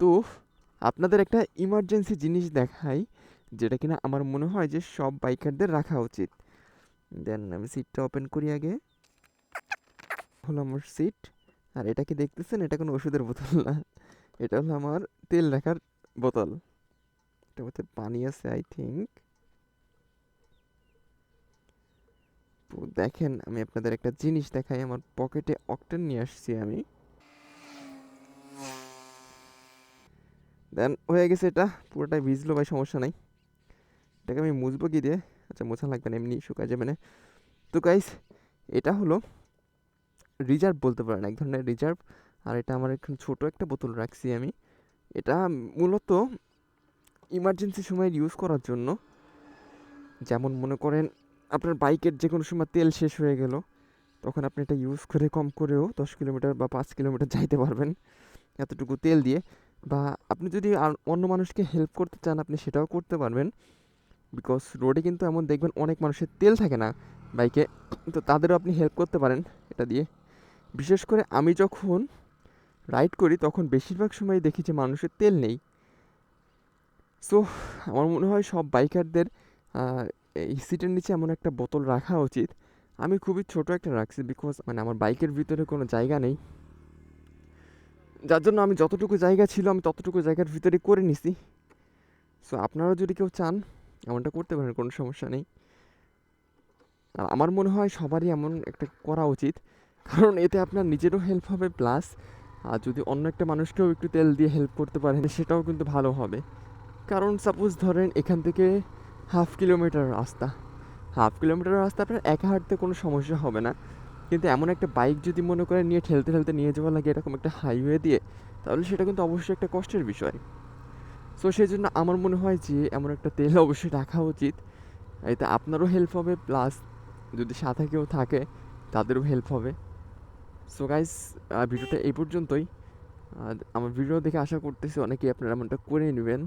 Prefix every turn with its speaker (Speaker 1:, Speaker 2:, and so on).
Speaker 1: তো আপনাদের একটা ইমার্জেন্সি জিনিস দেখাই, যেটা কিনা আমার মনে হয় যে সব বাইকারদের রাখা উচিত। দেন আমি সিটটা ওপেন করি আগে। হলো আমার সিট আর এটা কি দেখতেছেন? এটা কোনো ওষুধের বোতল না। এটা হলো আমার তেল রাখার বোতল। এটার মধ্যে পানি আছে আই থিঙ্ক দেখেন, আমি আপনাদের একটা জিনিস দেখাই। আমার পকেটে অক্টেন নিয়ে আসছি আমি। দেন হয়ে গেছে এটা, পুরোটাই ভিজলো ভাই, সমস্যা নাই। এটাকে আমি মুছবো কি দিয়ে? আচ্ছা মোছা লাগবে না, এমনি শুকায় যাবে না। তো গাইস এটা হলো রিজার্ভ বলতে পারেন, এক ধরনের রিজার্ভ আর এটা আমার এখানে ছোটো একটা বোতল রাখছি আমি। এটা মূলত ইমার্জেন্সি সময় ইউজ করার জন্য। যেমন মনে করেন, আপনার বাইকের যে কোনো সময় তেল শেষ হয়ে গেল, তখন আপনি এটা ইউজ করে কম করেও দশ কিলোমিটার বা পাঁচ কিলোমিটার যাইতে পারবেন। এতটুকু তেল দিয়ে। বা আপনি যদি অন্য মানুষকে হেল্প করতে চান, আপনি সেটাও করতে পারবেন। বিকজ রোডে কিন্তু এমন দেখবেন অনেক মানুষের তেল থাকে না বাইকে তো তাদেরও আপনি হেল্প করতে পারেন এটা দিয়ে। বিশেষ করে আমি যখন রাইড করি, তখন বেশিরভাগ সময় দেখি যে মানুষের তেল নেই। সো আমার মনে হয় সব বাইকারদের সিটের নিচে এমন একটা বোতল রাখা উচিত। আমি খুবই ছোট একটা রাখছি বিকজ মানে আমার বাইকের ভিতরে কোনো জায়গা নেই। যার জন্য আমি যতটুকু জায়গা ছিল, আমি ততটুকু জায়গার ভিতরে করে নিছি। সো আপনারাও যদি কেউ চান, এমনটা করতে পারেন, কোনো সমস্যা নেই। আর আমার মনে হয় সবারই এমন একটা করা উচিত। কারণ এতে আপনার নিজেরও হেল্প হবে প্লাস আর যদি অন্য একটা মানুষকেও একটু তেল দিয়ে হেল্প করতে পারেন, সেটাও কিন্তু ভালো হবে। কারণ সাপোজ ধরেন এখান থেকে হাফ কিলোমিটার রাস্তা। হাফ কিলোমিটার রাস্তা আপনার একা হাঁটতে কোনো সমস্যা হবে না। কিন্তু এমন একটা বাইক যদি মনে করেন নিয়ে ঠেলতে ঠেলতে নিয়ে যাওয়া লাগে এরকম একটা হাইওয়ে দিয়ে, তাহলে সেটা কিন্তু অবশ্যই একটা কষ্টের বিষয়। সো সেই জন্য আমার মনে হয় যে এমন একটা তেল অবশ্যই রাখা উচিত। এতে আপনারও হেল্প হবে প্লাস যদি সাথে কেউ থাকে, তাদেরও হেল্প হবে। সো গাইস ভিডিওটা এই পর্যন্তই। আমার ভিডিও দেখে আশা করতেছি অনেকেই আপনারা এমনটা করে নেবেন।